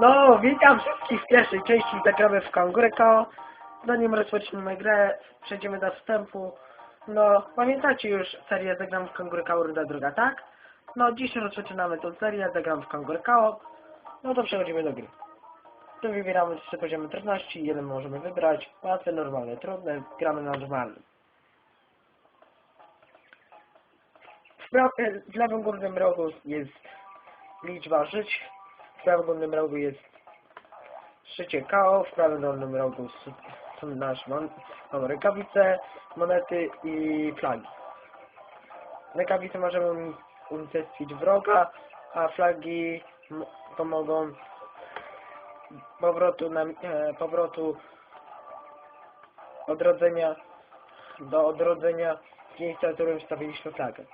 No, witam wszystkich w pierwszej części zagramy w Kangurę KO. Zanim rozpoczniemy grę, przejdziemy do wstępu. No, pamiętacie już serię Zagram w Kangurę KO runda druga, tak? No, dzisiaj rozpoczynamy tą serię, zagram w Kangurę KO. No to przechodzimy do gry. Tu wybieramy trzy poziomy trudności, jeden możemy wybrać. Łatwe, normalne, trudne, gramy na normalnym. Pra- w lewym górnym rogu jest liczba żyć, w prawym górnym rogu jest szycie KO, w prawym dolnym rogu są nasze mon są rękawice, monety i flagi. Rękawice możemy uni- unicestwić wroga, a flagi pomogą powrotu, na, e, powrotu odrodzenia do odrodzenia miejsca, w którym stawiliśmy flagę.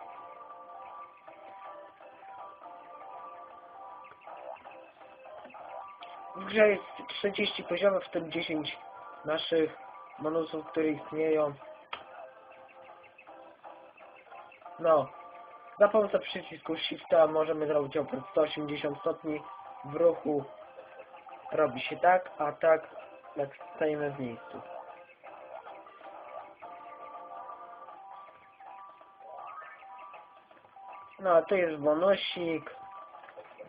Grze jest 30 poziomów, w tym 10 naszych bonusów, które istnieją. No, za pomocą przycisku Shifta możemy zrobić obrót 180 stopni w ruchu. Robi się tak, a tak jak stajemy w miejscu. No, a tu jest bonusik.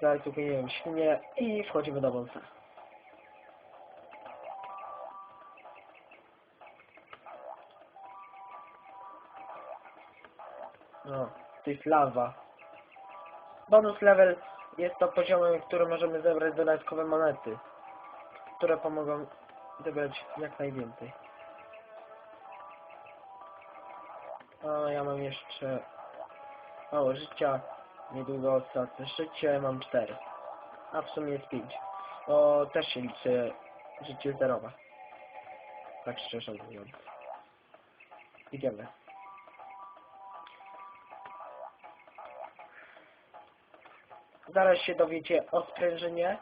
Zaraz kupujemy świnie i wchodzimy do wąsa. No, to jest lawa. Bonus level jest to poziomem, w którym możemy zebrać dodatkowe monety, które pomogą zebrać jak najwięcej. A ja mam jeszcze mało życia, niedługo stracę życie, mam 4. A w sumie jest 5. Bo też się liczy życie zerowe. Tak szczerze mówiąc. Idziemy. Zaraz się dowiecie o sprężynie.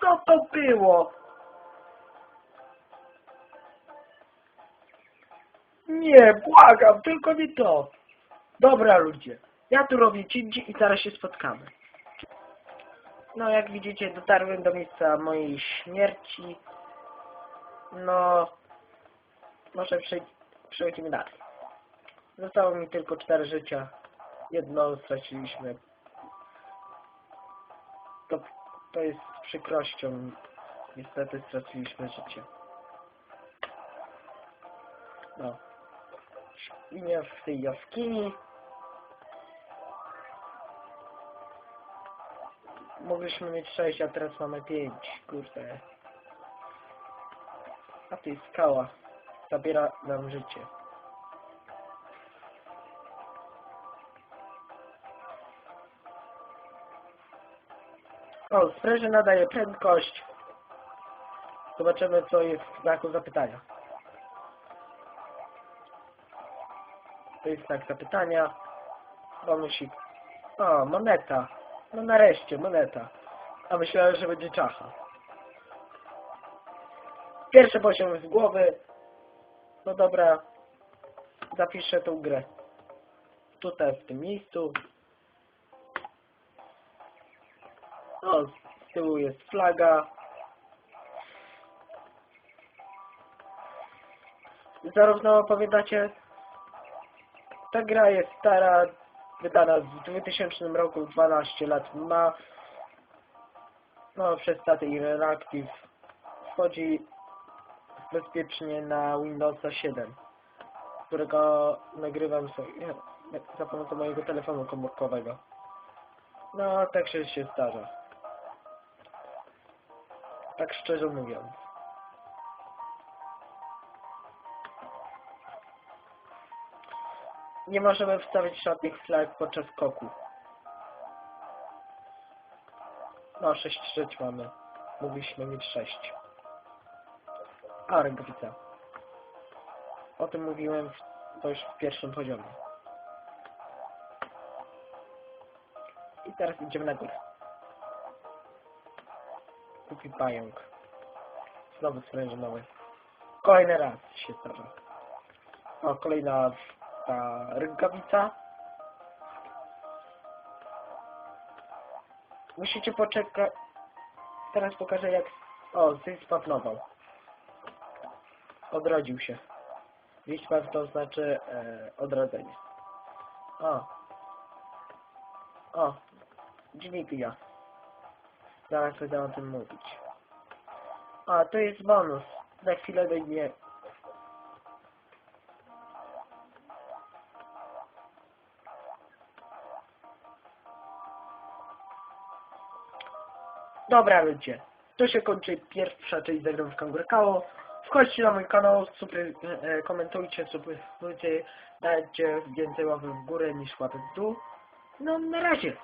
Co to było? Nie, błagam, tylko nie to. Dobra ludzie, ja tu robię cinci i zaraz się spotkamy. No jak widzicie dotarłem do miejsca mojej śmierci. No, może przej przechodzimy dalej. Zostało mi tylko cztery życia. Jedno straciliśmy. To, to jest z przykrością. Niestety straciliśmy życie. No. Świnia w tej jaskini. Mogliśmy mieć 6, a teraz mamy 5. Kurde. A to jest skała. Zabiera nam życie. O, sprężyna daje prędkość. Zobaczymy, co jest w znaku zapytania. To jest znak zapytania. Bonusik. O, moneta. No nareszcie, moneta. A myślałem, że będzie czacha. Pierwszy poziom z głowy. No dobra. Zapiszę tą grę. Tutaj, w tym miejscu. O, z tyłu jest flaga. Zarówno opowiadacie, ta gra jest stara, wydana w 2000 roku, 12 lat ma. No, przez staty Interactive wchodzi bezpiecznie na Windowsa 7, którego nagrywam sobie za pomocą mojego telefonu komórkowego. No, tak się zdarza. Tak szczerze mówiąc. Nie możemy wstawić żadnych flag podczas skoku. No, 6 żyć mamy. Mogliśmy mieć 6. A, rękawica. O tym mówiłem w, to już w pierwszym poziomie. I teraz idziemy na górę. Kupi pająk. Znowu sprężynowy. Kolejny raz się zdarza. O, kolejna ta rękawica. Musicie poczekać. Teraz pokażę jak... O, zespawnował. Odrodził się. Respawn to znaczy e, odrodzenie. O. O. Dźwig ja. Zaraz będę o tym mówić. A, to jest bonus. Za chwilę dojdzie... Dobra ludzie, to się kończy pierwsza część zagrywki Kangurkało. Wchodźcie na mój kanał, subry, e, komentujcie, subskrybujcie, dajcie więcej łapek w górę niż łapek w dół. No na razie.